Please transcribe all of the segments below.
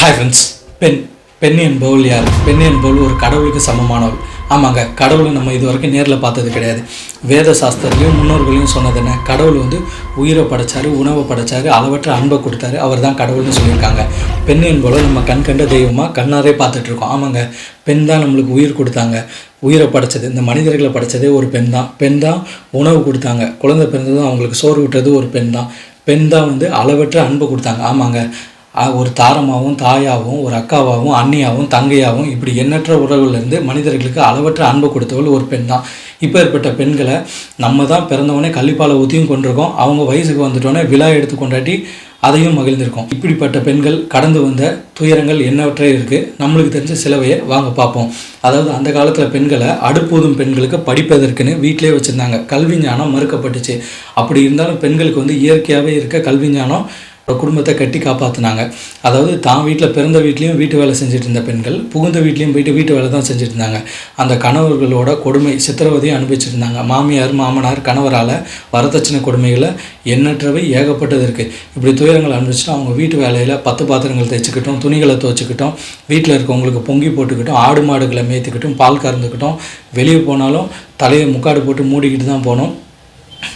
Hi friends பெண் பெண் என்பவள் யார்? பெண் என்பவள் ஒரு கடவுளுக்கு சமமானவள். ஆமாங்க கடவுளை நம்ம இது வரைக்கும் நேரில் பார்த்தது கிடையாது. வேத சாஸ்திரத்துலையும் முன்னோர்களையும் சொன்னது என்ன? கடவுள் வந்து உயிரை படைச்சாரு உணவை படைச்சாரு அளவற்ற அன்பை கொடுத்தாரு அவர் தான் கடவுள்னு சொல்லியிருக்காங்க. பெண் என்பவளை நம்ம கண் கண்ட தெய்வமாக கண்ணாரே பார்த்துட்ருக்கோம். ஆமாங்க பெண் தான் நம்மளுக்கு உயிர் கொடுத்தாங்க. உயிரை படைச்சது இந்த மனிதர்களை படைச்சதே ஒரு பெண் தான். பெண் தான் உணவு கொடுத்தாங்க. குழந்தை பிறந்ததும் அவங்களுக்கு சோறு விட்டது ஒரு பெண் தான். பெண் தான் வந்து அளவற்ற அன்பு கொடுத்தாங்க. ஆமாங்க ஒரு தாரமாகவும் தாயாகவும் ஒரு அக்காவாகவும் அண்ணியாகவும் தங்கையாகவும் இப்படி எண்ணற்ற உறவுலேருந்து மனிதர்களுக்கு அளவற்ற அன்பு கொடுத்தவள் ஒரு பெண் தான். இப்போ ஏற்பட்ட பெண்களை நம்ம தான் பிறந்தவொடனே கள்ளிப்பாலை ஊற்றியும் கொண்டிருக்கோம். அவங்க வயசுக்கு வந்துட்டோன்னே விழா எடுத்து கொண்டாட்டி அதையும் மகிழ்ந்திருக்கோம். இப்படிப்பட்ட பெண்கள் கடந்து வந்த துயரங்கள் என்னவற்றே இருக்குது நம்மளுக்கு தெரிஞ்ச சிலவையை வாங்க பார்ப்போம். அதாவது அந்த காலத்தில் பெண்களை அடுப்பூதும் பெண்களுக்கு படிப்பதற்குன்னு வீட்டிலே வச்சுருந்தாங்க. கல்வி ஞானம் மறுக்கப்பட்டுச்சு. அப்படி இருந்தாலும் பெண்களுக்கு வந்து இயற்கையாகவே இருக்க கல்வி ஞானம் குடும்பத்தை கட்டி காப்பாற்றினாங்க அதாவது தான் வீட்டில் பிறந்த வீட்லேயும் வீட்டு வேலை செஞ்சுட்டு இருந்த பெண்கள் புகுந்த வீட்லேயும் போயிட்டு வீட்டு வேலை தான் செஞ்சுட்டு இருந்தாங்க. அந்த கணவர்களோட கொடுமை சித்திரவதையும் அனுபவிச்சுட்டு இருந்தாங்க. மாமியார் மாமனார் கணவரால் வரதட்சணை கொடுமைகளை எண்ணற்றவை ஏகப்பட்டது இருக்குது இப்படி துயரங்கள் அனுபவிச்சுட்டு அவங்க வீட்டு வேலையில் பத்து பாத்திரங்கள் தைச்சிக்கிட்டோம் துணிகளை துவச்சிக்கிட்டோம் வீட்டில் இருக்கவங்களுக்கு பொங்கி போட்டுக்கிட்டோம் ஆடு மாடுகளை மேய்த்துக்கிட்டும் பால் கறந்துக்கிட்டோம் வெளியே போனாலும் தலையை முக்காடு போட்டு மூடிக்கிட்டு தான் போனோம்.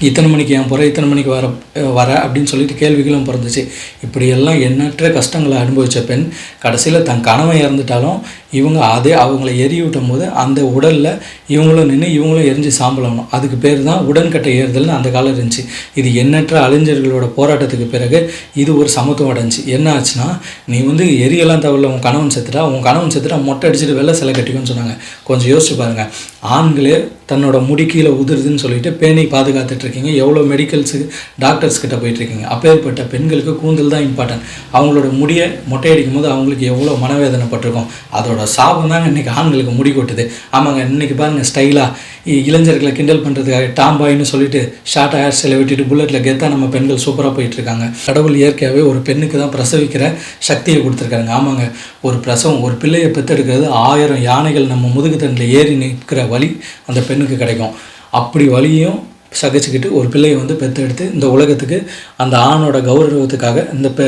இத்தனை மணிக்கு ஏன் போகிற இத்தனை மணிக்கு வர வர அப்படின்னு சொல்லிட்டு கேள்விகளும் பிறந்துச்சு. இப்படியெல்லாம் எண்ணற்ற கஷ்டங்களை அனுபவித்த பெண் கடைசியில் தன் கணவன் இறந்துட்டாலும் இவங்க அதே அவங்கள எரி விட்டும் போது அந்த உடலில் இவங்களும் நின்று இவங்களும் எரிஞ்சு சாம்பலாகணும் அதுக்கு பேர் தான் உடன்கட்டை ஏறுதல்னு அந்த காலம் இருந்துச்சு. இது எண்ணற்ற அழிஞர்களோட போராட்டத்துக்கு பிறகு இது ஒரு சமத்துவம் அடைஞ்சி என்ன ஆச்சுன்னா நீ வந்து எரியெல்லாம் தவிர உன் கணவன் செத்துட்டா உன் கணவன் செத்துட்டா மொட்டை அடிச்சுட்டு வெள்ளை சிலை கட்டிக்கும்னு சொன்னாங்க. கொஞ்சம் யோசிச்சு பாருங்கள் ஆண்களே தன்னோட முடி கீழே உதிருதுன்னு சொல்லிட்டு பேணி பாதுகாத்துட்டு இருக்கீங்க. எவ்வளோ மெடிக்கல்ஸுக்கு டாக்டர்ஸ் கிட்ட போயிட்டுருக்கீங்க அப்பேற்பட்ட பெண்களுக்கு கூந்தல் தான் இம்பார்ட்டன்ட் அவங்களோட முடியை மொட்டை அடிக்கும் போது அவங்களுக்கு எவ்வளோ மனவேதனைப்பட்டிருக்கும். அதோட சாபம் தாங்க இன்றைக்கி ஆண்களுக்கு முடி கொட்டுது? ஆமாங்க இன்றைக்கி பாருங்க ஸ்டைலாக இளைஞர்களை கிண்டல் பண்ணுறதுக்காக டாம்பாயின்னு சொல்லிட்டு ஷார்ட் ஹேர் ஸ்டைலை விட்டுட்டு புல்லட்டில் கெத்தாக நம்ம பெண்கள் சூப்பராக போயிட்டுருக்காங்க. கடவுள் இயற்கையாகவே ஒரு பெண்ணுக்கு தான் பிரசவிக்கிற சக்தியை கொடுத்துருக்காங்க ஆமாங்க ஒரு பிரசவம் ஒரு பிள்ளையை பெற்றெடுக்கிறது ஆயிரம் யானைகள் நம்ம முதுகு தண்டில் ஏறி நிற்கிற வழி அந்த பெண்ணுக்கு கிடைக்கும். அப்படி வழியும் சகிச்சுக்கிட்டு ஒரு பிள்ளையை வந்து பெற்றெடுத்து இந்த உலகத்துக்கு அந்த ஆணோட கௌரவத்துக்காக இந்த பெ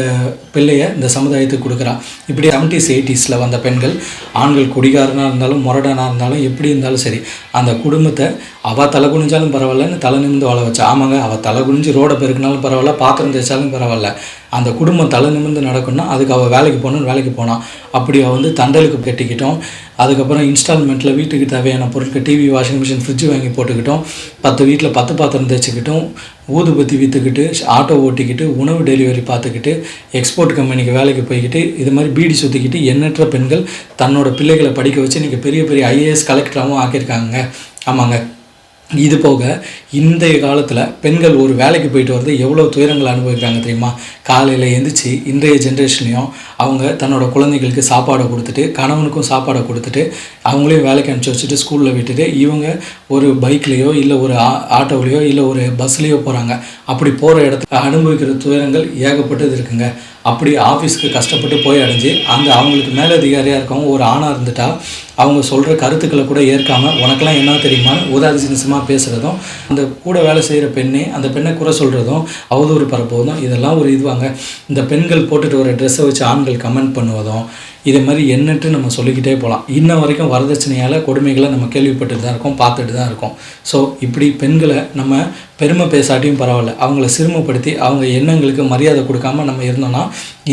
பிள்ளையை இந்த சமுதாயத்துக்கு கொடுக்குறான். இப்படி செவன்டிஸ் எயிட்டிஸில் வந்த பெண்கள் ஆண்கள் குடிகாரனாக இருந்தாலும் முரடனாக இருந்தாலும் எப்படி இருந்தாலும் சரி அந்த குடும்பத்தை அவள் தலை குனிஞ்சாலும் பரவாயில்லன்னு தலை நிமிந்து வாழ வச்சா. ஆமாங்க அவள் தலை குனிஞ்சு ரோடை பெருக்கினாலும் பரவாயில்ல பாத்திரம் தேய்ச்சாலும் பரவாயில்ல. அந்த குடும்பம் தலை நிமிர்ந்து நடக்கணும்னா அதுக்கு அவள் வேலைக்கு போகணும்னு வேலைக்கு போனான் அப்படி அவள் வந்து தண்டலுக்கு கட்டிக்கிட்டோம். அதுக்கப்புறம் இன்ஸ்டால்மெண்ட்டில் வீட்டுக்கு தேவையான பொருட்கள் டிவி வாஷிங் மிஷின் ஃப்ரிட்ஜ் வாங்கி போட்டுக்கிட்டோம். பத்து வீட்டில் பத்து பாத்திரம் தேய்ச்சிக்கிட்டோம். ஊதுபத்தி விற்றுக்கிட்டு ஆட்டோ ஓட்டிக்கிட்டு உணவு டெலிவரி பார்த்துக்கிட்டு எக்ஸ்போர்ட் கம்பெனிக்கு வேலைக்கு போய்கிட்டு இது மாதிரி பீடி சுற்றிக்கிட்டு எண்ணற்ற பெண்கள் தன்னோட பிள்ளைகளை படிக்க வச்சு இன்றைக்கி பெரிய பெரிய ஐஏஎஸ் கலெக்டராகவும் ஆக்கியிருக்காங்க. ஆமாங்க. இது போக இன்றைய காலத்தில் பெண்கள் ஒரு வேலைக்கு போயிட்டு வரது எவ்வளோ துயரங்கள் அனுபவிக்கிறாங்க தெரியுமா? காலையில் எழுந்திரிச்சு இன்றைய ஜென்ரேஷன்லேயும் அவங்க தன்னோட குழந்தைகளுக்கு சாப்பாடை கொடுத்துட்டு கணவனுக்கும் சாப்பாடை கொடுத்துட்டு அவங்களையும் வேலைக்கு அனுப்பிச்சி வச்சுட்டு ஸ்கூலில் விட்டுட்டு இவங்க ஒரு பைக்லேயோ இல்லை ஒரு ஆ ஆட்டோவிலையோ இல்லை ஒரு பஸ்லேயோ போகிறாங்க அப்படி போகிற இடத்துல அனுபவிக்கிற துயரங்கள் ஏகப்பட்டது இருக்குங்க. அப்படி ஆஃபீஸ்க்கு கஷ்டப்பட்டு போய் அடைஞ்சு அந்த அவங்களுக்கு மேலதிகாரியாக இருக்கவங்க ஒரு ஆணாக இருந்துட்டா அவங்க சொல்கிற கருத்துக்களை கூட ஏற்காமல் உனக்கெல்லாம் என்ன தெரியுமான்னு உதாசீனசமாக பேசுகிறதும் அந்த கூட வேலை செய்கிற பெண்ணே அந்த பெண்ணை குறை சொல்கிறதும் அவதூறு பரப்புவதும் இதெல்லாம் ஒரு இதுவாங்க. இந்த பெண்கள் போட்டுட்டு வர ட்ரெஸ்ஸை வச்சு ஆண்கள் கமெண்ட் பண்ணுவதும் இதே மாதிரி என்னட்டு நம்ம சொல்லிக்கிட்டே போகலாம் இன்ன வரைக்கும் வரதட்சணையால் கொடுமைகளை நம்ம கேள்விப்பட்டு தான் இருக்கோம் பார்த்துட்டு தான் இருக்கோம். ஸோ இப்படி பெண்களை நம்ம பெருமை பேசாட்டியும் பரவாயில்ல. அவங்கள சிறுமப்படுத்தி அவங்க எண்ணங்களுக்கு மரியாதை கொடுக்காம நம்ம இருந்தோம்னா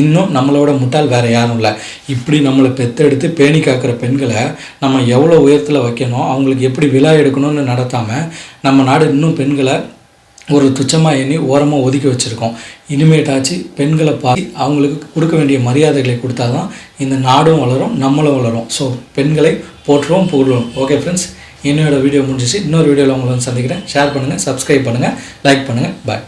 இன்னும் நம்மளோட முட்டாள் வேறு யாரும் இல்லை. இப்படி நம்மளை பெத்தெடுத்து பேணி காக்கிற பெண்களை நம்ம எவ்வளோ உயரத்தில் வைக்கணும் அவங்களுக்கு எப்படி விழா எடுக்கணும்னு நடத்தாமல் நம்ம நாடு இன்னும் பெண்களை ஒரு துச்சமாக எண்ணி ஓரமாக ஒதுக்கி வச்சுருக்கோம். இனிமேட்டாச்சு பெண்களை பார்த்து அவங்களுக்கு கொடுக்க வேண்டிய மரியாதைகளை கொடுத்தா தான் இந்த நாடும் வளரும் நம்மளும் வளரும். ஸோ பெண்களை போற்றுவோம் புகழ்வோம். ஓகே ஃப்ரெண்ட்ஸ் என்னோடய வீடியோ முடிஞ்சிச்சு இன்னொரு வீடியோவில் உங்களை வந்து சந்திக்கிறேன். ஷேர் பண்ணுங்கள் சப்ஸ்கிரைப் பண்ணுங்கள் லைக் பண்ணுங்கள் பாய்